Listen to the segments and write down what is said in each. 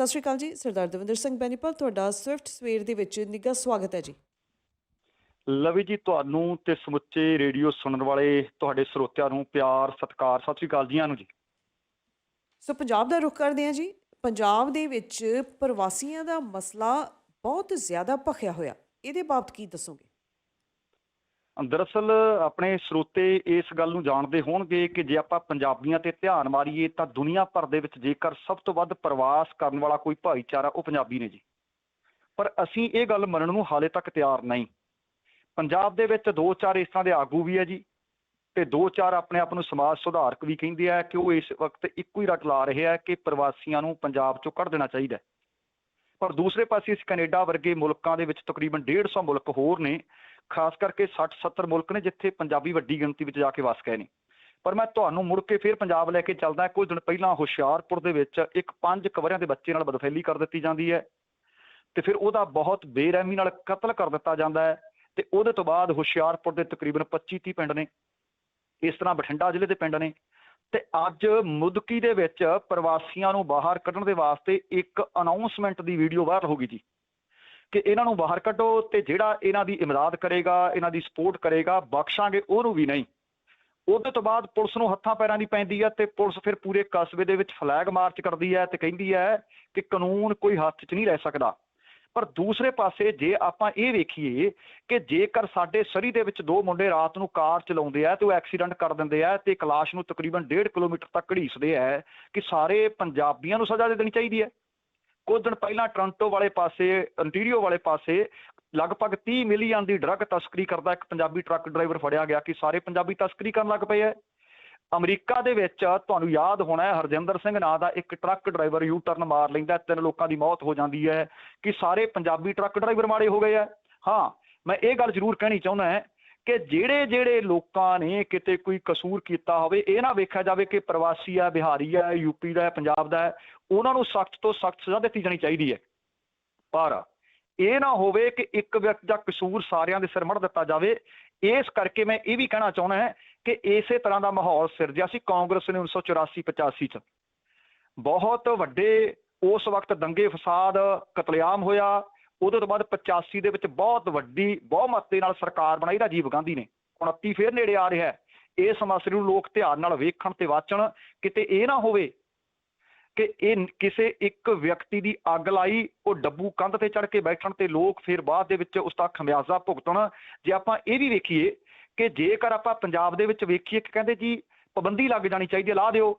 ਸਤਿ ਸ਼੍ਰੀ ਅਕਾਲ ਜੀ ਸਰਦਾਰ ਦਵਿੰਦਰ ਸਿੰਘ ਬੈਨੀਪਾਲ ਤੁਹਾਡਾ ਸਵਿਫਟ ਸਵੇਰ ਦੇ ਵਿੱਚ ਨਿੱਘਾ ਸਵਾਗਤ ਹੈ ਜੀ। ਲਵੀ ਜੀ ਤੁਹਾਨੂੰ ਤੇ ਸਮੁੱਚੇ ਰੇਡੀਓ ਸੁਣਨ ਵਾਲੇ ਤੁਹਾਡੇ ਸਰੋਤਿਆਂ ਨੂੰ ਪਿਆਰ ਸਤਿਕਾਰ ਸਤਿ ਸ੍ਰੀ ਅਕਾਲ ਜੀਆਂ ਨੂੰ ਜੀ। ਸੋ ਪੰਜਾਬ ਦਾ ਰੁਖ ਕਰਦੇ ਹਾਂ ਜੀ। ਪੰਜਾਬ ਦੇ ਵਿੱਚ ਪ੍ਰਵਾਸੀਆਂ ਦਾ ਮਸਲਾ ਬਹੁਤ ਜ਼ਿਆਦਾ ਭਖਿਆ ਹੋਇਆ। ਇਹਦੇ ਬਾਬਤ ਕੀ ਦੱਸੋਗੇ? ਦਰਅਸਲ ਆਪਣੇ ਸਰੋਤੇ ਇਸ ਗੱਲ ਨੂੰ ਜਾਣਦੇ ਹੋਣਗੇ ਕਿ ਜੇ ਆਪਾਂ ਪੰਜਾਬੀਆਂ ਤੇ ਧਿਆਨ ਮਾਰੀਏ ਤਾਂ ਦੁਨੀਆ ਭਰ ਦੇ ਵਿੱਚ ਜੇਕਰ ਸਭ ਤੋਂ ਵੱਧ ਪ੍ਰਵਾਸ ਕਰਨ ਵਾਲਾ ਕੋਈ ਭਾਈਚਾਰਾ ਉਹ ਪੰਜਾਬੀ ਨੇ ਜੀ। ਪਰ ਅਸੀਂ ਇਹ ਗੱਲ ਮੰਨਣ ਨੂੰ ਹਾਲੇ ਤੱਕ ਤਿਆਰ ਨਹੀਂ। ਪੰਜਾਬ ਦੇ ਵਿੱਚ ਦੋ ਚਾਰ ਇਸ ਤਰ੍ਹਾਂ ਦੇ ਆਗੂ ਵੀ ਹੈ ਜੀ ਤੇ ਦੋ ਚਾਰ ਆਪਣੇ ਆਪ ਨੂੰ ਸਮਾਜ ਸੁਧਾਰਕ ਵੀ ਕਹਿੰਦੇ ਆ ਕਿ ਉਹ ਇਸ ਵਕਤ ਇੱਕੋ ਹੀ ਰਟ ਲਾ ਰਹੇ ਆ ਕਿ ਪ੍ਰਵਾਸੀਆਂ ਨੂੰ ਪੰਜਾਬ ਚੋਂ ਕੱਢ ਦੇਣਾ ਚਾਹੀਦਾ। ਪਰ ਦੂਸਰੇ ਪਾਸੇ ਇਸ ਕੈਨੇਡਾ ਵਰਗੇ ਮੁਲਕਾਂ ਦੇ ਵਿੱਚ ਤਕਰੀਬਨ 150 ਮੁਲਕ ਹੋਰ ਨੇ, ਖਾਸ ਕਰਕੇ 60 70 ਮੁਲਕ ਨੇ ਜਿੱਥੇ ਪੰਜਾਬੀ ਵੱਡੀ ਗਿਣਤੀ ਵਿੱਚ ਜਾ ਕੇ ਵਸ ਗਏ ਨੇ। ਪਰ ਮੈਂ ਤੁਹਾਨੂੰ ਮੁੜ ਕੇ ਫਿਰ ਪੰਜਾਬ ਲੈ ਕੇ ਚੱਲਦਾ ਕੁਝ ਦਿਨ ਪਹਿਲਾਂ ਹੁਸ਼ਿਆਰਪੁਰ ਦੇ ਵਿੱਚ ਇੱਕ ਪੰਜ ਕਵਰਿਆਂ ਦੇ ਬੱਚੇ ਨਾਲ ਬਦਫੈਲੀ ਕਰ ਦਿੱਤੀ ਜਾਂਦੀ ਹੈ ਤੇ ਫਿਰ ਉਹਦਾ ਬਹੁਤ ਬੇਰਹਿਮੀ ਨਾਲ ਕਤਲ ਕਰ ਦਿੱਤਾ ਜਾਂਦਾ ਹੈ ਤੇ ਉਹਦੇ ਤੋਂ ਬਾਅਦ ਹੁਸ਼ਿਆਰਪੁਰ ਦੇ ਤਕਰੀਬਨ 25 30 ਪਿੰਡ ਨੇ। ਇਸ ਤਰ੍ਹਾਂ ਬਠਿੰਡਾ ਜ਼ਿਲ੍ਹੇ ਦੇ ਪਿੰਡ ਨੇ। ਤੇ ਅੱਜ ਮੁਦਕੀ ਦੇ ਵਿੱਚ ਪ੍ਰਵਾਸੀਆਂ ਨੂੰ ਬਾਹਰ ਕੱਢਣ ਦੇ ਵਾਸਤੇ ਇੱਕ ਅਨਾਉਂਸਮੈਂਟ ਦੀ ਵੀਡੀਓ ਵਾਇਰਲ ਹੋ ਗਈ ਜੀ। ਕਿ ਇਹਨਾਂ ਨੂੰ ਬਾਹਰ ਕੱਢੋ ਤੇ ਜਿਹੜਾ ਇਹਨਾਂ ਦੀ ਇਮਦਾਦ ਕਰੇਗਾ, ਇਹਨਾਂ ਦੀ ਸਪੋਰਟ ਕਰੇਗਾ, ਬਖਸ਼ਾਂਗੇ ਉਹਨੂੰ ਵੀ ਨਹੀਂ। ਉਹਦੇ ਤੋਂ ਬਾਅਦ ਪੁਲਿਸ ਨੂੰ ਹੱਥਾਂ ਪੈਰਾਂ ਦੀ ਪੈਂਦੀ ਹੈ ਤੇ ਪੁਲਿਸ ਫਿਰ ਪੂਰੇ ਕਸਬੇ ਦੇ ਵਿੱਚ ਫਲੈਗ ਮਾਰਚ ਕਰਦੀ ਹੈ ਤੇ ਕਹਿੰਦੀ ਹੈ ਕਿ ਕਾਨੂੰਨ ਕੋਈ ਹੱਥ 'ਚ ਨਹੀਂ ਰਹਿ ਸਕਦਾ। ਪਰ ਦੂਸਰੇ ਪਾਸੇ ਜੇ ਆਪਾਂ ਇਹ ਵੇਖੀਏ ਕਿ ਜੇਕਰ ਸਾਡੇ ਸਰੀ ਦੇ ਵਿੱਚ ਦੋ ਮੁੰਡੇ ਰਾਤ ਨੂੰ ਕਾਰ ਚਲਾਉਂਦੇ ਆ ਤੇ ਉਹ ਐਕਸੀਡੈਂਟ ਕਰ ਦਿੰਦੇ ਆ ਤੇ ਕਲਾਸ਼ ਨੂੰ ਤਕਰੀਬਨ 1.5 ਕਿਲੋਮੀਟਰ ਤੱਕ ਘੜੀਸਦੇ ਆ ਕਿ ਸਾਰੇ ਪੰਜਾਬੀਆਂ ਨੂੰ ਸਜ਼ਾ ਦੇ ਦੇਣੀ ਚਾਹੀਦੀ ਹੈ। ਕੁਝ ਦਿਨ ਪਹਿਲਾਂ ਟੋਰਾਂਟੋ ਵਾਲੇ ਪਾਸੇ ਅੰਟੀਰੀਓ ਵਾਲੇ ਪਾਸੇ ਲਗਭਗ 30 ਮਿਲੀਅਨ ਦੀ ਡਰੱਗ ਤਸਕਰੀ ਕਰਦਾ ਇੱਕ ਪੰਜਾਬੀ ਟਰੱਕ ਡਰਾਈਵਰ ਫੜਿਆ ਗਿਆ ਕਿ ਸਾਰੇ ਪੰਜਾਬੀ ਤਸਕਰੀ ਕਰਨ ਲੱਗ ਪਏ ਐ ਅਮਰੀਕਾ ਦੇ ਵਿੱਚ ਤੁਹਾਨੂੰ ਯਾਦ ਹੋਣਾ ਹੈ, ਹਰਜਿੰਦਰ ਸਿੰਘ ਨਾਂ ਦਾ ਇੱਕ ਟਰੱਕ ਡਰਾਈਵਰ ਯੂ ਟਰਨ ਮਾਰ ਲੈਂਦਾ ਤਿੰਨ ਲੋਕਾਂ ਦੀ ਮੌਤ ਹੋ ਜਾਂਦੀ ਹੈ ਕਿ ਸਾਰੇ ਪੰਜਾਬੀ ਟਰੱਕ ਡਰਾਈਵਰ ਮਾੜੇ ਹੋ ਗਏ ਆ ਹਾਂ, ਮੈਂ ਇਹ ਗੱਲ ਜ਼ਰੂਰ ਕਹਿਣੀ ਚਾਹੁੰਦਾ ਹਾਂ ਕਿ ਜਿਹੜੇ ਜਿਹੜੇ ਲੋਕਾਂ ਨੇ ਕਿਤੇ ਕੋਈ ਕਸੂਰ ਕੀਤਾ ਹੋਵੇ, ਇਹ ਨਾ ਵੇਖਿਆ ਜਾਵੇ ਕਿ ਪ੍ਰਵਾਸੀ ਆ ਬਿਹਾਰੀ ਆ ਯੂਪੀ ਦਾ ਪੰਜਾਬ ਦਾ ਉਹਨਾਂ ਨੂੰ ਸਖਤ ਤੋਂ ਸਖਤ ਸਜ਼ਾ ਦਿੱਤੀ ਜਾਣੀ ਚਾਹੀਦੀ ਹੈ। ਪਰ ਇਹ ਨਾ ਹੋਵੇ ਕਿ ਇੱਕ ਵਿਅਕਤੀ ਦਾ ਕਸੂਰ ਸਾਰਿਆਂ ਦੇ ਸਿਰ ਮੜ ਦਿੱਤਾ ਜਾਵੇ, ਇਸ ਕਰਕੇ ਮੈਂ ਇਹ ਵੀ ਕਹਿਣਾ ਚਾਹੁੰਦਾ ਹਾਂ ਕਿ ਇਸੇ ਤਰ੍ਹਾਂ ਦਾ ਮਾਹੌਲ ਸਿਰਜਿਆ ਸੀ ਕਾਂਗਰਸ ਨੇ 1984 85 ਚ। ਬਹੁਤ ਵੱਡੇ ਉਸ ਵਕਤ ਦੰਗੇ ਫਸਾਦ ਕਤਲੇਆਮ ਹੋਇਆ। ਉਹਦੇ ਤੋਂ ਬਾਅਦ 85 ਦੇ ਵਿੱਚ ਬਹੁਤ ਵੱਡੀ ਬਹੁਮਤ ਦੇ ਨਾਲ ਸਰਕਾਰ ਬਣਾਈ ਰਾਜੀਵ ਗਾਂਧੀ ਨੇ। 29 ਫੇਰ ਨੇੜੇ ਆ ਰਿਹਾ ਹੈ। ਇਸ ਮਸਲੇ ਨੂੰ ਲੋਕ ਧਿਆਨ ਨਾਲ ਵੇਖਣ ਤੇ ਵਾਚਣ। ਕਿਤੇ ਇਹ ਨਾ ਹੋਵੇ ਕਿ ਇਹ ਕਿਸੇ ਇੱਕ ਵਿਅਕਤੀ ਦੀ ਅੱਗ ਲਾਈ, ਉਹ ਡੱਬੂ ਕੰਧ ਤੇ ਚੜ ਕੇ ਬੈਠਣ ਤੇ ਲੋਕ ਫਿਰ ਬਾਅਦ ਦੇ ਵਿੱਚ ਉਸ ਦਾ ਖਮਿਆਜ਼ਾ ਭੁਗਤਣ। ਜੇ ਆਪਾਂ ਇਹ ਵੀ ਵੇਖੀਏ ਕਿ ਜੇਕਰ ਆਪਾਂ ਪੰਜਾਬ ਦੇ ਵਿੱਚ ਵੇਖੀਏ ਕਿ ਕਹਿੰਦੇ ਜੀ ਪਾਬੰਦੀ ਲੱਗ ਜਾਣੀ ਚਾਹੀਦੀ ਹੈ ਲਾ ਦਿਓ।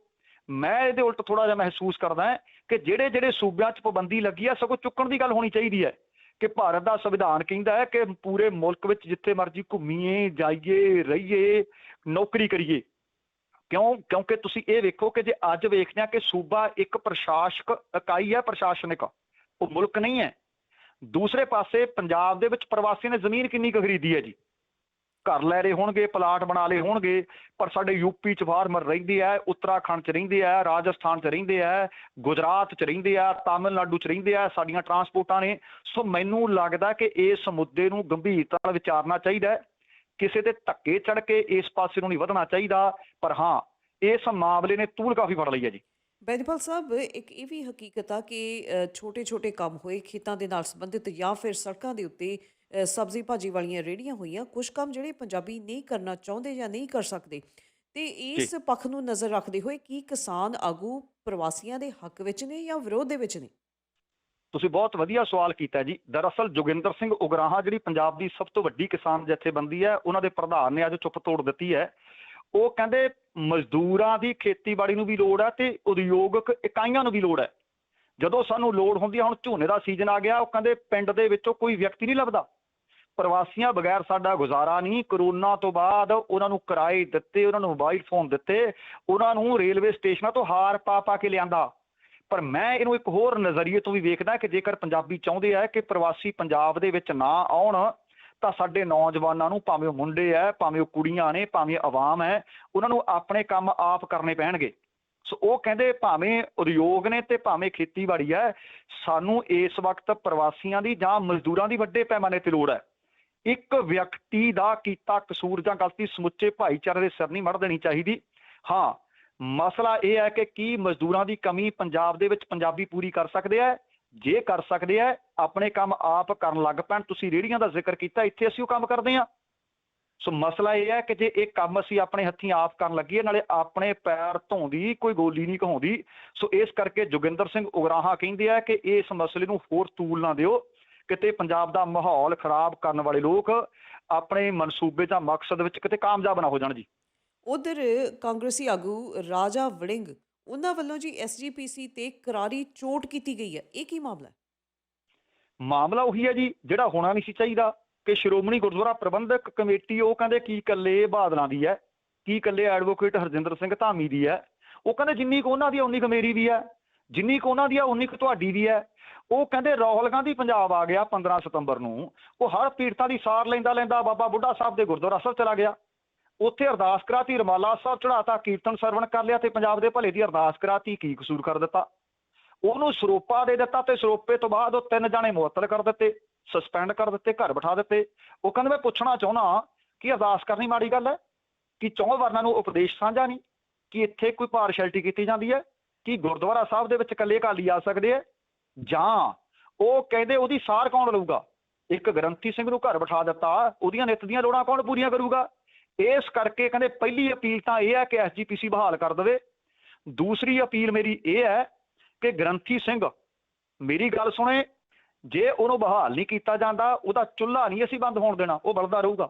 ਮੈਂ ਇਹਦੇ ਉਲਟ ਥੋੜਾ ਜਿਹਾ ਮਹਿਸੂਸ ਕਰਦਾ ਹਾਂ ਕਿ ਜਿਹੜੇ ਜਿਹੜੇ ਸੂਬਿਆਂ 'ਚ ਪਾਬੰਦੀ ਲੱਗੀ ਹੈ ਸਗੋਂ ਚੁੱਕਣ ਦੀ ਗੱਲ ਹੋਣੀ ਚਾਹੀਦੀ ਹੈ ਕਿ ਭਾਰਤ ਦਾ ਸੰਵਿਧਾਨ ਕਹਿੰਦਾ ਹੈ ਕਿ ਪੂਰੇ ਮੁਲਕ ਵਿੱਚ ਜਿੱਥੇ ਮਰਜ਼ੀ ਘੁੰਮੀਏ, ਜਾਈਏ, ਰਹੀਏ, ਨੌਕਰੀ ਕਰੀਏ। ਕਿਉਂ? ਕਿਉਂਕਿ ਤੁਸੀਂ ਇਹ ਵੇਖੋ ਕਿ ਜੇ ਅੱਜ ਵੇਖਦੇ ਆ ਕਿ ਸੂਬਾ ਇੱਕ ਪ੍ਰਸ਼ਾਸਕ ਇਕਾਈ ਹੈ, ਪ੍ਰਸ਼ਾਸਨਿਕ, ਉਹ ਮੁਲਕ ਨਹੀਂ ਹੈ। ਦੂਸਰੇ ਪਾਸੇ ਪੰਜਾਬ ਦੇ ਵਿੱਚ ਪ੍ਰਵਾਸੀਆਂ ਨੇ ਜ਼ਮੀਨ ਕਿੰਨੀ ਕੁ ਖਰੀਦੀ ਹੈ ਜੀ? ਘਰ ਲੈ ਰਹੇ ਹੋਣਗੇ, ਪਲਾਟ ਬਣਾ ਲਏ ਹੋਣਗੇ, ਪਰ ਸਾਡੇ ਯੂਪੀ ਚ ਫਾਰਮਰ ਰਹਿੰਦੇ ਆ ਉੱਤਰਾਖੰਡ ਚ ਰਹਿੰਦੇ ਆ ਰਾਜਸਥਾਨ ਚ ਰਹਿੰਦੇ ਆ ਗੁਜਰਾਤ ਚ ਰਹਿੰਦੇ ਆ ਤਾਮਿਲਨਾਡੂ ਚ ਰਹਿੰਦੇ ਆ ਸਾਡੀਆਂ ਟਰਾਂਸਪੋਰਟਾਂ ਨੇ। ਸੋ ਮੈਨੂੰ ਲੱਗਦਾ ਕਿ ਇਸ ਮੁੱਦੇ ਨੂੰ ਗੰਭੀਰਤਾ ਨਾਲ ਵਿਚਾਰਨਾ ਚਾਹੀਦਾ ਕਿਸੇ ਦੇ ਧੱਕੇ ਚੜ ਕੇ ਇਸ ਪਾਸੇ ਨੂੰ ਨਹੀਂ ਵਧਣਾ ਚਾਹੀਦਾ, ਪਰ ਹਾਂ, ਇਸ ਮਾਮਲੇ ਨੇ ਤੂਲ ਕਾਫੀ ਫੜ ਲਈ ਹੈ ਜੀ। ਬੈਜਪਾਲ ਸਾਹਿਬ, ਇੱਕ ਇਹ ਵੀ ਹਕੀਕਤ ਆ ਕਿ ਛੋਟੇ-ਛੋਟੇ ਕੰਮ ਹੋਏ ਖੇਤਾਂ ਦੇ ਨਾਲ ਸੰਬੰਧਿਤ ਜਾਂ ਫਿਰ ਸੜਕਾਂ ਦੇ ਉੱਤੇ ਸਬਜ਼ੀ ਭਾਜੀ ਵਾਲੀਆਂ ਰੇੜੀਆਂ ਹੋਈਆਂ ਕੁਝ ਕੰਮ ਜਿਹੜੇ ਪੰਜਾਬੀ ਨਹੀਂ ਕਰਨਾ ਚਾਹੁੰਦੇ ਜਾਂ ਨਹੀਂ ਕਰ ਸਕਦੇ ਤੇ ਇਸ ਪੱਖ ਨੂੰ ਨਜ਼ਰ ਰੱਖਦੇ ਹੋਏ ਕੀ ਕਿਸਾਨ ਆਗੂ ਪ੍ਰਵਾਸੀਆਂ ਦੇ ਹੱਕ ਵਿੱਚ ਨੇ ਜਾਂ ਵਿਰੋਧ ਦੇ ਵਿੱਚ ਨੇ? ਤੁਸੀਂ ਬਹੁਤ ਵਧੀਆ ਸਵਾਲ ਕੀਤਾ ਜੀ। ਦਰਅਸਲ ਜੋਗਿੰਦਰ ਸਿੰਘ ਉਗਰਾਹਾਂ ਜਿਹੜੀ ਪੰਜਾਬ ਦੀ ਸਭ ਤੋਂ ਵੱਡੀ ਕਿਸਾਨ ਜਥੇਬੰਦੀ ਹੈ ਉਹਨਾਂ ਦੇ ਪ੍ਰਧਾਨ ਨੇ ਅੱਜ ਚੁੱਪ ਤੋੜ ਦਿੱਤੀ ਹੈ। ਉਹ ਕਹਿੰਦੇ ਮਜ਼ਦੂਰਾਂ ਦੀ ਖੇਤੀਬਾੜੀ ਨੂੰ ਵੀ ਲੋੜ ਹੈ ਤੇ ਉਦਯੋਗਿਕ ਇਕਾਈਆਂ ਨੂੰ ਵੀ ਲੋੜ ਹੈ। ਜਦੋਂ ਸਾਨੂੰ ਲੋੜ ਹੁੰਦੀ ਹੈ ਹੁਣ ਝੋਨੇ ਦਾ ਸੀਜ਼ਨ ਆ ਗਿਆ ਉਹ ਕਹਿੰਦੇ ਪਿੰਡ ਦੇ ਵਿੱਚੋਂ ਕੋਈ ਵਿਅਕਤੀ ਨਹੀਂ ਲੱਭਦਾ। ਪ੍ਰਵਾਸੀਆਂ ਬਗੈਰ ਸਾਡਾ ਗੁਜ਼ਾਰਾ ਨਹੀਂ, ਕਰੋਨਾ ਤੋਂ ਬਾਅਦ ਉਹਨਾਂ ਨੂੰ ਕਿਰਾਏ ਦਿੱਤੇ, ਉਹਨਾਂ ਨੂੰ ਮੋਬਾਈਲ ਫੋਨ ਦਿੱਤੇ, ਉਹਨਾਂ ਨੂੰ ਰੇਲਵੇ ਸਟੇਸ਼ਨਾਂ ਤੋਂ ਹਾਰ ਪਾ ਪਾ ਕੇ ਲਿਆਂਦਾ। ਪਰ ਮੈਂ ਇਹਨੂੰ ਇੱਕ ਹੋਰ ਨਜ਼ਰੀਏ ਤੋਂ ਵੀ ਵੇਖਦਾ ਕਿ ਜੇਕਰ ਪੰਜਾਬੀ ਚਾਹੁੰਦੇ ਆ ਕਿ ਪ੍ਰਵਾਸੀ ਪੰਜਾਬ ਦੇ ਵਿੱਚ ਨਾ ਆਉਣ, ਤਾਂ ਸਾਡੇ ਨੌਜਵਾਨਾਂ ਨੂੰ ਭਾਵੇਂ ਉਹ ਮੁੰਡੇ ਆ ਭਾਵੇਂ ਉਹ ਕੁੜੀਆਂ ਨੇ, ਭਾਵੇਂ ਆਵਾਮ ਹੈ ਉਹਨਾਂ ਨੂੰ ਆਪਣੇ ਕੰਮ ਆਪ ਕਰਨੇ ਪੈਣਗੇ। ਸੋ ਉਹ ਕਹਿੰਦੇ ਭਾਵੇਂ ਉਦਯੋਗ ਨੇ ਤੇ ਭਾਵੇਂ ਖੇਤੀਬਾੜੀ ਹੈ ਸਾਨੂੰ ਇਸ ਵਕਤ ਪ੍ਰਵਾਸੀਆਂ ਦੀ ਜਾਂ ਮਜ਼ਦੂਰਾਂ ਦੀ ਵੱਡੇ ਪੈਮਾਨੇ ਤੇ ਲੋੜ ਹੈ ਇੱਕ ਵਿਅਕਤੀ ਦਾ ਕੀਤਾ ਕਸੂਰ ਜਾਂ ਗਲਤੀ ਸਮੁੱਚੇ ਭਾਈਚਾਰੇ ਦੇ ਸਿਰ ਨਹੀਂ ਮੜ ਦੇਣੀ ਚਾਹੀਦੀ। ਹਾਂ, ਮਸਲਾ ਇਹ ਹੈ ਕਿ ਕੀ ਮਜ਼ਦੂਰਾਂ ਦੀ ਕਮੀ ਪੰਜਾਬ ਦੇ ਵਿੱਚ ਪੰਜਾਬੀ ਪੂਰੀ ਕਰ ਸਕਦੇ ਆ? ਜੇ ਕਰ ਸਕਦੇ ਆ, ਆਪਣੇ ਕੰਮ ਆਪ ਕਰਨ ਲੱਗ ਪੈਣ। ਤੁਸੀਂ ਰੇੜੀਆਂ ਦਾ ਜ਼ਿਕਰ ਕੀਤਾ, ਇੱਥੇ ਅਸੀਂ ਉਹ ਕੰਮ ਕਰਦੇ ਆ। ਸੋ ਮਸਲਾ ਇਹ ਹੈ ਕਿ ਜੇ ਇਹ ਕੰਮ ਅਸੀਂ ਆਪਣੇ ਹੱਥੀਂ ਆਪ ਕਰਨ ਲੱਗੀਏ ਨਾਲੇ ਆਪਣੇ ਪੈਰ ਧੋਂਦੀ ਕੋਈ ਗੋਲੀ ਨਹੀਂ ਕਹਾਉਂਦੀ। ਸੋ ਇਸ ਕਰਕੇ ਜੋਗਿੰਦਰ ਸਿੰਘ ਉਗਰਾਹਾ ਕਹਿੰਦੇ ਆ ਕਿ ਇਸ ਮਸਲੇ ਨੂੰ ਹੋਰ ਤੂਲ ਨਾ ਦਿਓ। ਕਿਤੇ ਪੰਜਾਬ ਦਾ ਮਾਹੌਲ ਖਰਾਬ ਕਰਨ ਵਾਲੇ ਲੋਕ ਆਪਣੇ ਮਨਸੂਬੇ ਜਾਂ ਮਕਸਦ ਵਿੱਚ ਕਿਤੇ ਕਾਮਯਾਬ ਨਾ ਹੋ ਜਾਣ ਜੀ। ਉਧਰ ਕਾਂਗਰਸੀ ਆਗੂ ਰਾਜਾ ਵੜਿੰਗ ਉਹਨਾਂ ਵੱਲੋਂ ਜੀ ਐਸਜੀਪੀਸੀ ਤੇ ਕਰਾਰੀ ਚੋਟ ਕੀਤੀ ਗਈ ਹੈ। ਇਹ ਕੀ ਮਾਮਲਾ ਹੈ? ਮਾਮਲਾ ਉਹੀ ਹੈ ਜੀ ਜਿਹੜਾ ਹੋਣਾ ਨਹੀਂ ਸੀ ਚਾਹੀਦਾ ਕਿ ਸ਼੍ਰੋਮਣੀ ਗੁਰਦੁਆਰਾ ਪ੍ਰਬੰਧਕ ਕਮੇਟੀ ਉਹ ਕਹਿੰਦੇ ਕੀ ਇਕੱਲੇ ਬਾਦਲਾਂ ਦੀ ਹੈ ਕੀ ਇਕੱਲੇ ਐਡਵੋਕੇਟ ਹਰਜਿੰਦਰ ਸਿੰਘ ਧਾਮੀ ਦੀ ਹੈ। ਉਹ ਕਹਿੰਦੇ ਜਿੰਨੀ ਕੁ ਉਹਨਾਂ ਦੀ ਉਨੀ ਕੁ ਮੇਰੀ ਵੀ ਹੈ ਜਿੰਨੀ ਕੁ ਉਹਨਾਂ ਦੀ ਹੈ ਉਨੀ ਕੁ ਤੁਹਾਡੀ ਵੀ ਹੈ ਉਹ ਕਹਿੰਦੇ ਰਾਹੁਲ ਗਾਂਧੀ ਪੰਜਾਬ ਆ ਗਿਆ 15 ਸਤੰਬਰ ਨੂੰ। ਉਹ ਹਰ ਪੀੜਤਾਂ ਦੀ ਸਾਰ ਲੈਂਦਾ ਲੈਂਦਾ ਬਾਬਾ ਬੁੱਢਾ ਸਾਹਿਬ ਦੇ ਗੁਰਦੁਆਰਾ ਸਾਹਿਬ ਚਲਾ ਗਿਆ। ਉੱਥੇ ਅਰਦਾਸ ਕਰਾਤੀ, ਰਮਾਲਾ ਸਾਹਿਬ ਚੜਾਤਾ ਕੀਰਤਨ ਸਰਵਣ ਕਰ ਲਿਆ ਤੇ ਪੰਜਾਬ ਦੇ ਭਲੇ ਦੀ ਅਰਦਾਸ ਕਰਾਤੀ, ਕੀ ਕਸੂਰ ਕਰ ਦਿੱਤਾ? ਉਹਨੂੰ ਸਰੋਪਾ ਦੇ ਦਿੱਤਾ ਤੇ ਸਰੋਪੇ ਤੋਂ ਬਾਅਦ ਉਹ ਤਿੰਨ ਜਾਣੇ ਮੁਅੱਤਲ ਕਰ ਦਿੱਤੇ ਸਸਪੈਂਡ ਕਰ ਦਿੱਤੇ, ਘਰ ਬਿਠਾ ਦਿੱਤੇ। ਉਹ ਕਹਿੰਦੇ, ਮੈਂ ਪੁੱਛਣਾ ਚਾਹੁੰਦਾ ਕਿ ਅਰਦਾਸ ਕਰਨੀ ਮਾੜੀ ਗੱਲ ਹੈ? ਕਿ ਚੌਂ ਵਰਨਾਂ ਨੂੰ ਉਪਦੇਸ਼ ਸਾਂਝਾ ਨਹੀਂ? ਕਿ ਇੱਥੇ ਕੋਈ ਪਾਰਸ਼ੈਲਿਟੀ ਕੀਤੀ ਜਾਂਦੀ ਹੈ? ਕਿ ਗੁਰਦੁਆਰਾ ਸਾਹਿਬ ਦੇ ਵਿੱਚ ਇਕੱਲੇ ਅਕਾਲੀ ਆ ਸਕਦੇ ਆ ਜਾਂ ਉਹ ਕਹਿੰਦੇ ਉਹਦੀ ਸਾਰ ਕੌਣ ਲਊਗਾ? ਇੱਕ ਗ੍ਰੰਥੀ ਸਿੰਘ ਨੂੰ ਘਰ ਬਿਠਾ ਦਿੱਤਾ, ਉਹਦੀਆਂ ਨਿੱਤ ਦੀਆਂ ਲੋੜਾਂ ਕੌਣ ਪੂਰੀਆਂ ਕਰੂਗਾ? ਇਸ ਕਰਕੇ ਕਹਿੰਦੇ ਪਹਿਲੀ ਅਪੀਲ ਤਾਂ ਇਹ ਹੈ ਕਿ ਐਸਜੀਪੀਸੀ ਬਹਾਲ ਕਰ ਦੇਵੇ। ਦੂਸਰੀ ਅਪੀਲ ਮੇਰੀ ਇਹ ਹੈ ਕਿ ਗ੍ਰੰਥੀ ਸਿੰਘ, ਮੇਰੀ ਗੱਲ ਸੁਣੇ, ਜੇ ਉਹਨੂੰ ਬਹਾਲ ਨਹੀਂ ਕੀਤਾ ਜਾਂਦਾ, ਉਹਦਾ ਚੁੱਲ੍ਹਾ ਨਹੀਂ ਅਸੀਂ ਬੰਦ ਹੋਣ ਦੇਣਾ, ਉਹ ਬਲਦਾ ਰਹੂਗਾ।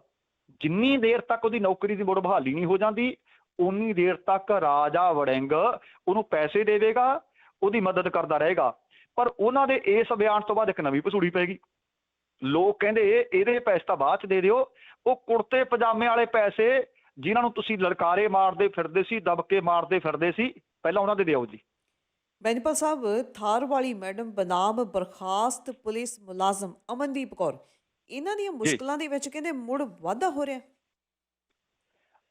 ਜਿੰਨੀ ਦੇਰ ਤੱਕ ਉਹਦੀ ਨੌਕਰੀ ਦੀ ਮੁੜ ਬਹਾਲੀ ਨਹੀਂ ਹੋ ਜਾਂਦੀ ਉਨੀ ਦੇਰ ਤੱਕ ਰਾਜਾ ਵੜਿੰਗ ਉਹਨੂੰ ਪੈਸੇ ਦੇਵੇਗਾ, ਉਹਦੀ ਮਦਦ ਕਰਦਾ ਰਹੇਗਾ। ਪਰ ਉਹਨਾਂ ਦੇ ਇਸ ਬਿਆਨ ਤੋਂ ਬਾਅਦ ਇੱਕ ਨਵੀਂ ਪਸੂੜੀ ਪੈਗੀ ਲੋਕ ਕਹਿੰਦੇ ਇਹਦੇ ਪੈਸੇ ਤਾਂ ਬਾਅਦ ਚ ਦੇ ਦਿਓ ਉਹ ਕੁੜਤੇ ਪਜਾਮੇ ਵਾਲੇ ਪੈਸੇ ਜਿਨ੍ਹਾਂ ਨੂੰ ਤੁਸੀਂ ਲਲਕਾਰੇ ਮਾਰਦੇ ਫਿਰਦੇ ਸੀ ਦਬਕੇ ਮਾਰਦੇ ਫਿਰਦੇ ਸੀ ਪਹਿਲਾਂ ਉਹਨਾਂ ਦੇ ਦਿਓ ਜੀ। ਬੈਂਜਪਾਲ ਸਾਹਿਬ ਥਾਰ ਵਾਲੀ ਮੈਡਮ ਬਨਾਮ ਬਰਖਾਸਤ ਪੁਲਿਸ ਮੁਲਾਜ਼ਮ ਅਮਨਦੀਪ ਕੌਰ ਇਹਨਾਂ ਦੀਆਂ ਮੁਸ਼ਕਲਾਂ ਦੇ ਵਿੱਚ ਕਹਿੰਦੇ ਮੁੜ ਵਾਧਾ ਹੋ ਰਿਹਾ?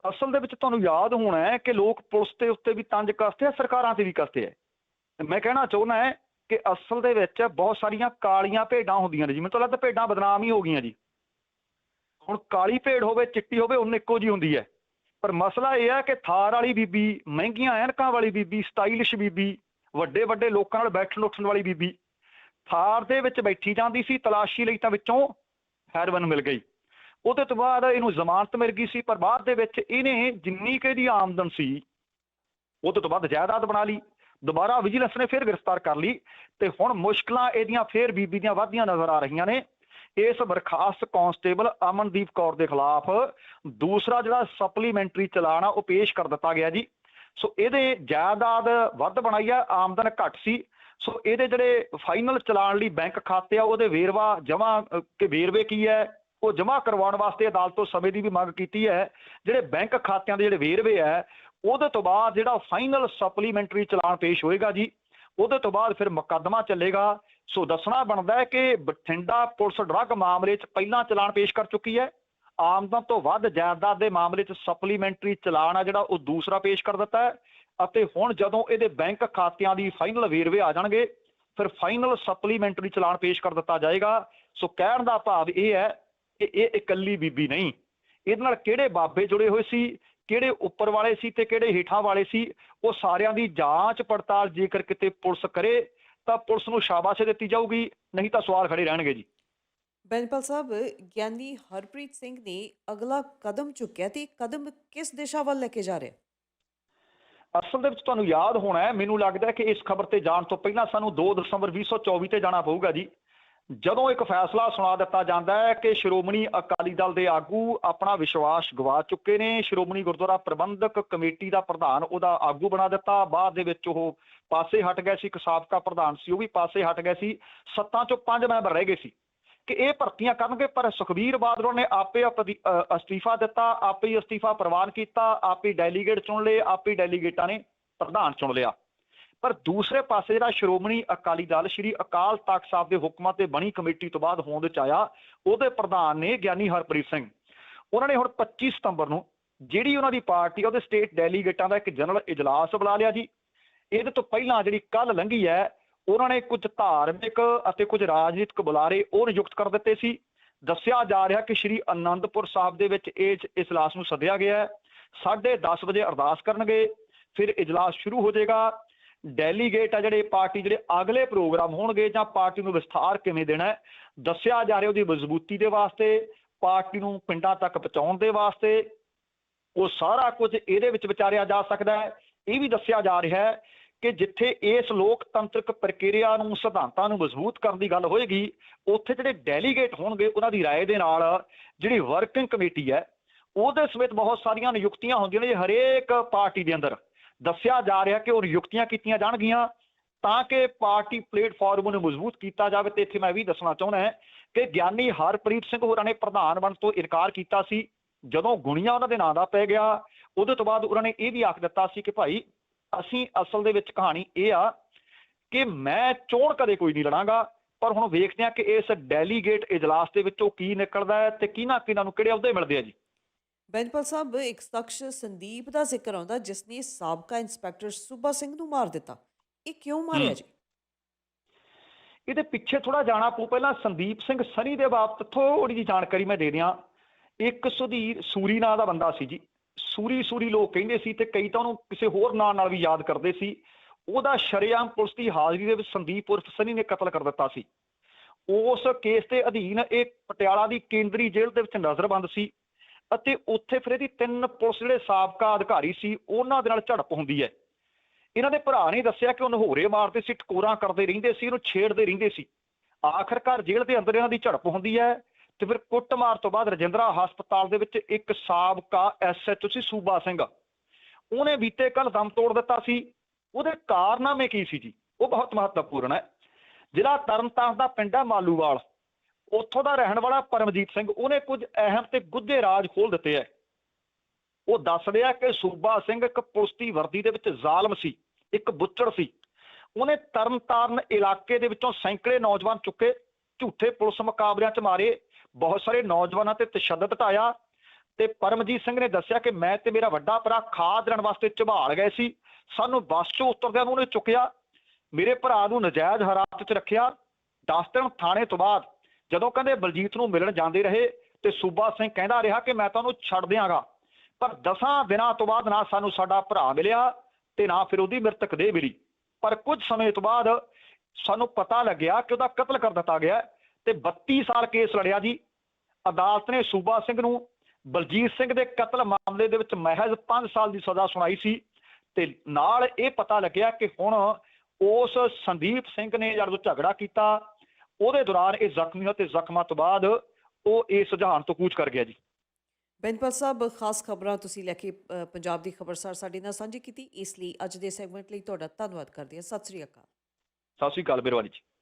ਅਸਲ ਦੇ ਵਿੱਚ ਤੁਹਾਨੂੰ ਯਾਦ ਹੋਣਾ ਹੈ ਕਿ ਲੋਕ ਪੁਲਿਸ ਦੇ ਉੱਤੇ ਵੀ ਤੰਜ ਕੱਸਦੇ ਆ ਸਰਕਾਰਾਂ ਤੇ ਵੀ ਕੱਸਦੇ ਆ। ਤੇ ਮੈਂ ਕਹਿਣਾ ਚਾਹੁੰਦਾ ਹੈ ਕਿ ਅਸਲ ਦੇ ਵਿੱਚ ਬਹੁਤ ਸਾਰੀਆਂ ਕਾਲੀਆਂ ਭੇਡਾਂ ਹੁੰਦੀਆਂ ਨੇ ਜੀ। ਮੈਨੂੰ ਤਾਂ ਲੱਗਦਾ ਭੇਡਾਂ ਬਦਨਾਮ ਹੀ ਹੋ ਗਈਆਂ ਜੀ। ਹੁਣ ਕਾਲੀ ਭੇਡ ਹੋਵੇ, ਚਿੱਟੀ ਹੋਵੇ, ਉਹਨ ਇੱਕੋ ਜੀ ਹੁੰਦੀ ਹੈ। ਪਰ ਮਸਲਾ ਇਹ ਹੈ ਕਿ ਥਾਰ ਵਾਲੀ ਬੀਬੀ, ਮਹਿੰਗੀਆਂ ਐਨਕਾਂ ਵਾਲੀ ਬੀਬੀ, ਸਟਾਈਲਿਸ਼ ਬੀਬੀ, ਵੱਡੇ ਵੱਡੇ ਲੋਕਾਂ ਨਾਲ ਬੈਠਣ ਉੱਠਣ ਵਾਲੀ ਬੀਬੀ, ਥਾਰ ਦੇ ਵਿੱਚ ਬੈਠੀ ਜਾਂਦੀ ਸੀ, ਤਲਾਸ਼ੀ ਲਈ ਤਾਂ ਵਿੱਚੋਂ ਹੈਰਵਨ ਮਿਲ ਗਈ। ਉਹਦੇ ਤੋਂ ਬਾਅਦ ਇਹਨੂੰ ਜ਼ਮਾਨਤ ਮਿਲ ਗਈ ਸੀ, ਪਰ ਬਾਅਦ ਦੇ ਵਿੱਚ ਇਹਨੇ ਜਿੰਨੀ ਕਿ ਇਹਦੀ ਆਮਦਨ ਸੀ, ਉਹਦੇ ਤੋਂ ਬਾਅਦ ਜਾਇਦਾਦ ਬਣਾ ਲਈ। ਦੁਬਾਰਾ ਵਿਜੀਲੈਂਸ ਨੇ ਫਿਰ ਗ੍ਰਿਫਤਾਰ ਕਰ ਲਈ ਤੇ ਹੁਣ ਮੁਸ਼ਕਲਾਂ ਇਹਦੀਆਂ ਫੇਰ ਬੀਬੀ ਦੀਆਂ ਵਧਦੀਆਂ ਨਜ਼ਰ ਆ ਰਹੀਆਂ ਨੇ। ਇਸ ਬਰਖਾਸਤ ਕਾਂਸਟੇਬਲ ਅਮਨਦੀਪ ਕੌਰ ਦੇ ਖਿਲਾਫ ਦੂਸਰਾ ਜਿਹੜਾ ਸਪਲੀਮੈਂਟਰੀ ਚਲਾਨ ਆ, ਉਹ ਪੇਸ਼ ਕਰ ਦਿੱਤਾ ਗਿਆ ਜੀ। ਸੋ ਇਹਦੇ ਜਾਇਦਾਦ ਵੱਧ ਬਣਾਈ ਆ, ਆਮਦਨ ਘੱਟ ਸੀ। ਸੋ ਇਹਦੇ ਜਿਹੜੇ ਫਾਈਨਲ ਚਲਾਨ ਲਈ ਬੈਂਕ ਖਾਤੇ ਆ, ਉਹਦੇ ਵੇਰਵਾ ਜਮਾ ਕਿ ਵੇਰਵੇ ਕੀ ਹੈ? ਉਹ ਜਮ੍ਹਾਂ ਕਰਵਾਉਣ ਵਾਸਤੇ ਅਦਾਲਤ ਤੋਂ ਸਮੇਂ ਦੀ ਵੀ ਮੰਗ ਕੀਤੀ ਹੈ। ਜਿਹੜੇ ਬੈਂਕ ਖਾਤਿਆਂ ਦੇ ਜਿਹੜੇ ਵੇਰਵੇ ਹੈ ਉਹਦੇ ਤੋਂ ਬਾਅਦ ਜਿਹੜਾ ਫਾਈਨਲ ਸਪਲੀਮੈਂਟਰੀ ਚਲਾਨ ਪੇਸ਼ ਹੋਏਗਾ ਜੀ, ਉਹਦੇ ਤੋਂ ਬਾਅਦ ਫਿਰ ਮੁਕੱਦਮਾ ਚੱਲੇਗਾ। ਸੋ ਦੱਸਣਾ ਬਣਦਾ ਹੈ ਕਿ ਬਠਿੰਡਾ ਪੁਲਿਸ ਡਰੱਗ ਮਾਮਲੇ 'ਚ ਪਹਿਲਾਂ ਚਲਾਨ ਪੇਸ਼ ਕਰ ਚੁੱਕੀ ਹੈ। ਆਮਦਨ ਤੋਂ ਵੱਧ ਜਾਇਦਾਦ ਦੇ ਮਾਮਲੇ 'ਚ ਸਪਲੀਮੈਂਟਰੀ ਚਲਾਨ ਆ ਜਿਹੜਾ, ਉਹ ਦੂਸਰਾ ਪੇਸ਼ ਕਰ ਦਿੱਤਾ ਹੈ ਅਤੇ ਹੁਣ ਜਦੋਂ ਇਹਦੇ ਬੈਂਕ ਖਾਤਿਆਂ ਦੀ ਫਾਈਨਲ ਵੇਰਵੇ ਆ ਜਾਣਗੇ, ਫਿਰ ਫਾਈਨਲ ਸਪਲੀਮੈਂਟਰੀ ਚਲਾਨ ਪੇਸ਼ ਕਰ ਦਿੱਤਾ ਜਾਏਗਾ। ਸੋ ਕਹਿਣ ਦਾ ਭਾਵ ਇਹ ਹੈ ਕਿ ਇਹ ਇਕੱਲੀ ਬੀਬੀ ਨਹੀਂ। ਇਹਦੇ ਨਾਲ ਕਿਹੜੇ ਬਾਬੇ ਜੁੜੇ ਹੋਏ ਸੀ? ਕਿਹੜੇ ਉੱਪਰ ਵਾਲੇ ਸੀ ਤੇ ਕਿਹੜੇ ਹੇਠਾਂ ਵਾਲੇ ਸੀ ਉਹ ਸਾਰਿਆਂ ਦੀ ਜਾਂਚ ਪੜਤਾਲ ਜੇਕਰ ਕਿਤੇ ਪੁਲਿਸ ਕਰੇ ਤਾਂ ਪੁਲਿਸ ਨੂੰ ਸ਼ਾਬਾਸ਼ ਦਿੱਤੀ ਜਾਊਗੀ ਨਹੀਂ ਤਾਂ ਸਵਾਲ ਖੜੇ ਰਹਿਣਗੇ ਜੀ। ਬੈਂਜਪਾਲ ਸਾਹਿਬ ਗਿਆਨੀ ਹਰਪ੍ਰੀਤ ਸਿੰਘ ਨੇ ਅਗਲਾ ਕਦਮ ਚੁੱਕਿਆ ਤੇ ਕਦਮ ਕਿਸ ਦਿਸ਼ਾ ਵੱਲ ਲੈ ਕੇ ਜਾ ਰਿਹਾ? ਅਸਲ ਦੇ ਵਿੱਚ ਤੁਹਾਨੂੰ ਯਾਦ ਹੋਣਾ ਹੈ ਮੈਨੂੰ ਲੱਗਦਾ ਹੈ ਕਿ ਇਸ ਖਬਰ ਤੇ ਜਾਣ ਤੋਂ ਪਹਿਲਾਂ ਸਾਨੂੰ 2 ਦਸੰਬਰ 2024 ਤੇ ਜਾਣਾ ਪਊਗਾ ਜੀ। ਜਦੋਂ ਇੱਕ ਫੈਸਲਾ ਸੁਣਾ ਦਿੱਤਾ ਜਾਂਦਾ ਹੈ ਕਿ ਸ਼੍ਰੋਮਣੀ ਅਕਾਲੀ ਦਲ ਦੇ ਆਗੂ ਆਪਣਾ ਵਿਸ਼ਵਾਸ ਗਵਾ ਚੁੱਕੇ ਨੇ, ਸ਼੍ਰੋਮਣੀ ਗੁਰਦੁਆਰਾ ਪ੍ਰਬੰਧਕ ਕਮੇਟੀ ਦਾ ਪ੍ਰਧਾਨ ਉਹਦਾ ਆਗੂ ਬਣਾ ਦਿੱਤਾ। ਬਾਅਦ ਦੇ ਵਿੱਚ ਉਹ ਪਾਸੇ ਹਟ ਗਏ ਸੀ, ਇੱਕ ਸਾਬਕਾ ਪ੍ਰਧਾਨ ਸੀ, ਉਹ ਵੀ ਪਾਸੇ ਹਟ ਗਏ ਸੀ। ਸੱਤਾਂ ਚੋਂ ਪੰਜ ਮੈਂਬਰ ਰਹਿ ਗਏ ਸੀ। ਕਿ ਇਹ ਭਰਤੀਆਂ ਕਰਨਗੇ, ਪਰ ਸੁਖਬੀਰ ਬਾਦਲ ਨੇ ਆਪੇ ਅਸਤੀਫਾ ਦਿੱਤਾ, ਆਪੇ ਹੀ ਅਸਤੀਫਾ ਪ੍ਰਵਾਨ ਕੀਤਾ, ਆਪੇ ਡੈਲੀਗੇਟ ਚੁਣ ਲਏ, ਆਪੇ ਡੈਲੀਗੇਟਾਂ ਨੇ ਪ੍ਰਧਾਨ ਚੁਣ ਲਿਆ। ਪਰ ਦੂਸਰੇ ਪਾਸੇ ਜਿਹੜਾ ਸ਼੍ਰੋਮਣੀ ਅਕਾਲੀ ਦਲ ਸ਼੍ਰੀ ਅਕਾਲ ਤਖਤ ਸਾਹਿਬ ਦੇ ਹੁਕਮਾਂ ਤੇ ਬਣੀ ਕਮੇਟੀ ਤੋਂ ਬਾਅਦ ਹੋਂਦ ਚ ਆਇਆ, ਉਹਦੇ ਪ੍ਰਧਾਨ ਨੇ ਗਿਆਨੀ ਹਰਪ੍ਰੀਤ ਸਿੰਘ। ਉਹਨਾਂ ਨੇ ਹੁਣ 25 ਸਤੰਬਰ ਨੂੰ ਜਿਹੜੀ ਉਹਨਾਂ ਦੀ ਪਾਰਟੀ ਉਹਦੇ ਸਟੇਟ ਡੈਲੀਗੇਟਾਂ ਦਾ ਇੱਕ ਜਨਰਲ ਇਜਲਾਸ ਬੁਲਾ ਲਿਆ ਜੀ। ਇਹਦੇ ਤੋਂ ਪਹਿਲਾਂ ਜਿਹੜੀ ਕੱਲ ਲੰਘੀ ਹੈ, ਉਹਨਾਂ ਨੇ ਕੁਝ ਧਾਰਮਿਕ ਅਤੇ ਕੁਝ ਰਾਜਨੀਤਿਕ ਬੁਲਾਰੇ ਉਹ ਨਿਯੁਕਤ ਕਰ ਦਿੱਤੇ ਸੀ। ਦੱਸਿਆ ਜਾ ਰਿਹਾ ਕਿ ਸ਼੍ਰੀ ਅਨੰਦਪੁਰ ਸਾਹਿਬ ਦੇ ਵਿੱਚ ਇਹ ਇਜਲਾਸ ਨੂੰ ਸੱਦਿਆ ਗਿਆ ਹੈ। 10:30 ਵਜੇ ਅਰਦਾਸ ਕਰਨਗੇ, ਫਿਰ ਇਜਲਾਸ ਸ਼ੁਰੂ ਹੋ ਜਾਏਗਾ। ਡੈਲੀਗੇਟ ਆ ਜਿਹੜੇ ਪਾਰਟੀ ਜਿਹੜੇ ਅਗਲੇ ਪ੍ਰੋਗਰਾਮ ਹੋਣਗੇ ਜਾਂ ਪਾਰਟੀ ਨੂੰ ਵਿਸਥਾਰ ਕਿਵੇਂ ਦੇਣਾ ਹੈ ਦੱਸਿਆ ਜਾ ਰਿਹਾ ਉਹਦੀ ਮਜ਼ਬੂਤੀ ਦੇ ਵਾਸਤੇ ਪਾਰਟੀ ਨੂੰ ਪਿੰਡਾਂ ਤੱਕ ਪਹੁੰਚਾਉਣ ਦੇ ਵਾਸਤੇ ਉਹ ਸਾਰਾ ਕੁਝ ਇਹਦੇ ਵਿੱਚ ਵਿਚਾਰਿਆ ਜਾ ਸਕਦਾ ਹੈ ਇਹ ਵੀ ਦੱਸਿਆ ਜਾ ਰਿਹਾ ਹੈ ਕਿ ਜਿੱਥੇ ਇਸ ਲੋਕਤੰਤਰਕ ਪ੍ਰਕਿਰਿਆ ਨੂੰ ਸਿਧਾਂਤਾਂ ਨੂੰ ਮਜ਼ਬੂਤ ਕਰਨ ਦੀ ਗੱਲ ਹੋਏਗੀ ਉੱਥੇ ਜਿਹੜੇ ਡੈਲੀਗੇਟ ਹੋਣਗੇ ਉਹਨਾਂ ਦੀ رائے ਦੇ ਨਾਲ ਜਿਹੜੀ ਵਰਕਿੰਗ ਕਮੇਟੀ ਹੈ ਉਹਦੇ ਸਮੇਤ ਬਹੁਤ ਸਾਰੀਆਂ ਨਿਯੁਕਤੀਆਂ ਹੁੰਦੀਆਂ ਨੇ ਜੀ ਹਰੇਕ ਪਾਰਟੀ ਦੇ ਅੰਦਰ ਦੱਸਿਆ ਜਾ ਰਿਹਾ ਕਿ ਉਹ ਨਿਯੁਕਤੀਆਂ ਕੀਤੀਆਂ ਜਾਣਗੀਆਂ ਤਾਂ ਕਿ ਪਾਰਟੀ ਪਲੇਟਫਾਰਮ ਨੂੰ ਮਜ਼ਬੂਤ ਕੀਤਾ ਜਾਵੇ ਤੇ ਇੱਥੇ ਮੈਂ ਵੀ ਦੱਸਣਾ ਚਾਹੁੰਦਾ ਹਾਂ ਕਿ ਗਿਆਨੀ ਹਰਪ੍ਰੀਤ ਸਿੰਘ ਹੋਰਾਂ ਨੇ ਪ੍ਰਧਾਨ ਬਣਨ ਤੋਂ ਇਨਕਾਰ ਕੀਤਾ ਸੀ। ਜਦੋਂ ਗੁਣੀਆਂ ਉਹਨਾਂ ਦੇ ਨਾਂ ਦਾ ਪੈ ਗਿਆ, ਉਹਦੇ ਤੋਂ ਬਾਅਦ ਉਹਨਾਂ ਨੇ ਇਹ ਵੀ ਆਖ ਦਿੱਤਾ ਸੀ ਕਿ ਭਾਈ ਅਸੀਂ ਅਸਲ ਦੇ ਵਿੱਚ ਕਹਾਣੀ ਇਹ ਆ ਕਿ ਮੈਂ ਚੋਣ ਕਦੇ ਕੋਈ ਨਹੀਂ ਲੜਾਂਗਾ, ਪਰ ਹੁਣ ਵੇਖਦੇ ਹਾਂ ਕਿ ਇਸ ਡੈਲੀਗੇਟ ਇਜਲਾਸ ਦੇ ਵਿੱਚੋਂ ਕੀ ਨਿਕਲਦਾ ਹੈ ਤੇ ਕਿਹਨਾਂ ਕਿਹਨਾਂ ਨੂੰ ਕਿਹੜੇ ਅਹੁਦੇ ਮਿਲਦੇ ਆ ਜੀ। ਬੈਂਜਪਾਲ ਸਾਹਿਬ ਇੱਕ ਸ਼ਖਸ ਸੰਦੀਪ ਦਾ ਜ਼ਿਕਰ ਆਉਂਦਾ ਜਿਸ ਨੇ ਸਾਬਕਾ ਇੰਸਪੈਕਟਰ ਸੂਬਾ ਸਿੰਘ ਨੂੰ ਮਾਰ ਦਿੱਤਾ। ਇਹ ਕਿਉਂ ਮਾਰਿਆ। ਜੀ? ਇਹਦੇ ਪਿੱਛੇ ਥੋੜਾ ਜਾਣਾ ਪਊ ਪਹਿਲਾਂ ਸੰਦੀਪ ਸਿੰਘ ਸਨੀ ਦੇ ਬਾਬਤ ਥੋੜੀ ਜਿਹੀ ਜਾਣਕਾਰੀ ਮੈਂ ਦੇ ਦਿਆਂ। ਇੱਕ ਸੁਧੀਰ ਸੂਰੀ ਨਾਂ ਦਾ ਬੰਦਾ ਸੀ ਜੀ। ਸੂਰੀ ਸੂਰੀ ਲੋਕ ਕਹਿੰਦੇ ਸੀ ਤੇ ਕਈ ਤਾਂ ਉਹਨੂੰ ਕਿਸੇ ਹੋਰ ਨਾਂ ਨਾਲ ਵੀ ਯਾਦ ਕਰਦੇ ਸੀ। ਉਹਦਾ ਸ਼ਰੇਆਮ ਪੁਲਿਸ ਦੀ ਹਾਜ਼ਰੀ ਦੇ ਵਿੱਚ ਸੰਦੀਪ ਉਰਫ ਸਨੀ ਨੇ ਕਤਲ ਕਰ ਦਿੱਤਾ ਸੀ। ਉਸ ਕੇਸ ਦੇ ਅਧੀਨ ਇਹ ਪਟਿਆਲਾ ਦੀ ਕੇਂਦਰੀ ਜੇਲ੍ਹ ਦੇ ਵਿੱਚ ਨਜ਼ਰਬੰਦ ਸੀ। ਅਤੇ ਉੱਥੇ ਫਿਰ ਇਹਦੀ ਤਿੰਨ ਪੁਲਿਸ ਜਿਹੜੇ ਸਾਬਕਾ ਅਧਿਕਾਰੀ ਸੀ, ਉਹਨਾਂ ਦੇ ਨਾਲ ਝੜਪ ਹੁੰਦੀ ਹੈ। ਇਹਨਾਂ ਦੇ ਭਰਾ ਨੇ ਦੱਸਿਆ ਕਿ ਉਹਨੂੰ ਹੋਰੇ ਮਾਰਦੇ ਸੀ, ਟਕੋਰਾਂ ਕਰਦੇ ਰਹਿੰਦੇ ਸੀ, ਉਹਨੂੰ ਛੇੜਦੇ ਰਹਿੰਦੇ ਸੀ। ਆਖਰਕਾਰ ਜੇਲ੍ਹ ਦੇ ਅੰਦਰ ਇਹਨਾਂ ਦੀ ਝੜਪ ਹੁੰਦੀ ਹੈ ਤੇ ਫਿਰ ਕੁੱਟਮਾਰ ਤੋਂ ਬਾਅਦ ਰਜਿੰਦਰਾ ਹਸਪਤਾਲ ਦੇ ਵਿੱਚ ਇੱਕ ਸਾਬਕਾ ਐਸਐਚਓ ਸੀ, ਸੂਬਾ ਸਿੰਘ। ਉਹਨੇ ਬੀਤੇ ਕੱਲ ਦਮ ਤੋੜ ਦਿੱਤਾ ਸੀ। ਉਹਦੇ ਕਾਰਨਾਮੇ ਕੀ ਸੀ ਜੀ? ਉਹ ਬਹੁਤ ਮਹੱਤਵਪੂਰਨ ਹੈ। ਜ਼ਿਲ੍ਹਾ ਤਰਨਤਾਰਨ ਦਾ ਪਿੰਡ ਹੈ ਮਾਲੂਵਾਲ। ਉੱਥੋਂ ਦਾ ਰਹਿਣ ਵਾਲਾ ਪਰਮਜੀਤ ਸਿੰਘ, ਉਹਨੇ ਕੁਝ ਅਹਿਮ ਤੇ ਗੁੱਝੇ ਰਾਜ ਖੋਲ ਦਿੱਤੇ ਹੈ ਉਹ ਦੱਸ ਰਿਹਾ ਕਿ ਸੂਬਾ ਸਿੰਘ ਇੱਕ ਪੁਲਿਸ ਦੀ ਵਰਦੀ ਦੇ ਵਿੱਚ ਜ਼ਾਲਮ ਸੀ, ਇੱਕ ਬੁੱਚੜ ਸੀ। ਉਹਨੇ ਤਰਨਤਾਰਨ ਇਲਾਕੇ ਦੇ ਵਿੱਚੋਂ ਸੈਂਕੜੇ ਨੌਜਵਾਨ ਚੁੱਕੇ, ਝੂਠੇ ਪੁਲਿਸ ਮੁਕਾਬਲਿਆਂ 'ਚ ਮਾਰੇ, ਬਹੁਤ ਸਾਰੇ ਨੌਜਵਾਨਾਂ ਤੇ ਤਸ਼ੱਦਦ ਢਾਇਆ ਤੇ ਪਰਮਜੀਤ ਸਿੰਘ ਨੇ ਦੱਸਿਆ ਕਿ ਮੈਂ ਤੇ ਮੇਰਾ ਵੱਡਾ ਭਰਾ ਖਾਦ ਲੈਣ ਵਾਸਤੇ ਝਬਾਲ ਗਏ ਸੀ। ਸਾਨੂੰ ਬੱਸ 'ਚੋਂ ਉਤਰਦਿਆਂ ਨੂੰ ਉਹਨੇ ਚੁੱਕਿਆ, ਮੇਰੇ ਭਰਾ ਨੂੰ ਨਜਾਇਜ਼ ਹਰਾਸਤ 'ਚ ਰੱਖਿਆ। 10 ਦਿਨ ਥਾਣੇ ਤੋਂ ਬਾਅਦ ਜਦੋਂ ਕਹਿੰਦੇ ਬਲਜੀਤ ਨੂੰ ਮਿਲਣ ਜਾਂਦੇ ਰਹੇ ਤੇ ਸੂਬਾ ਸਿੰਘ ਕਹਿੰਦਾ ਰਿਹਾ ਕਿ ਮੈਂ ਤੁਹਾਨੂੰ ਛੱਡ ਦਿਆਂਗਾ। ਪਰ ਦਸਾਂ ਦਿਨਾਂ ਤੋਂ ਬਾਅਦ ਨਾ ਸਾਨੂੰ ਸਾਡਾ ਭਰਾ ਮਿਲਿਆ ਤੇ ਨਾ ਫਿਰ ਉਹਦੀ ਮ੍ਰਿਤਕ ਦੇਹ ਮਿਲੀ। ਪਰ ਕੁਝ ਸਮੇਂ ਤੋਂ ਬਾਅਦ ਸਾਨੂੰ ਪਤਾ ਲੱਗਿਆ ਕਿ ਉਹਦਾ ਕਤਲ ਕਰ ਦਿੱਤਾ ਗਿਆ ਤੇ 32 ਸਾਲ ਕੇਸ ਲੜਿਆ ਜੀ। ਅਦਾਲਤ ਨੇ ਸੂਬਾ ਸਿੰਘ ਨੂੰ ਬਲਜੀਤ ਸਿੰਘ ਦੇ ਕਤਲ ਮਾਮਲੇ ਦੇ ਵਿੱਚ ਮਹਿਜ਼ 5 ਸਾਲ ਦੀ ਸਜ਼ਾ ਸੁਣਾਈ ਸੀ ਤੇ ਨਾਲ ਇਹ ਪਤਾ ਲੱਗਿਆ ਕਿ ਹੁਣ ਉਸ ਸੰਦੀਪ ਸਿੰਘ ਨੇ ਜਦੋਂ ਝਗੜਾ ਕੀਤਾ ਉਹਦੇ ਦੌਰਾਨ ਇਹ ਜ਼ਖਮੀ ਹੋਇਆ ਤੇ ਜ਼ਖਮਾਂ ਤੋਂ ਬਾਅਦ ਉਹ ਇਸ ਜਹਾਨ ਤੋਂ ਕੂਚ ਕਰ ਗਿਆ ਜੀ। ਬੈਂਜਪਾਲ ਸਾਹਿਬ ਖਾਸ ਖਬਰਾਂ ਤੁਸੀਂ ਲੈ ਕੇ ਪੰਜਾਬ ਦੀ ਖਬਰਸਾਰ ਸਾਡੇ ਨਾਲ ਸਾਂਝੀ ਕੀਤੀ। ਇਸ ਲਈ ਅੱਜ ਦੇ ਸੈਗਮੈਂਟ ਲਈ ਤੁਹਾਡਾ ਧੰਨਵਾਦ ਕਰਦੇ ਹਾਂ। ਸਤਿ ਸ੍ਰੀ ਅਕਾਲ। ਸਤਿ ਸ਼੍ਰੀ ਅਕਾਲ ਬਿਰਵਾਲੀ ਜੀ।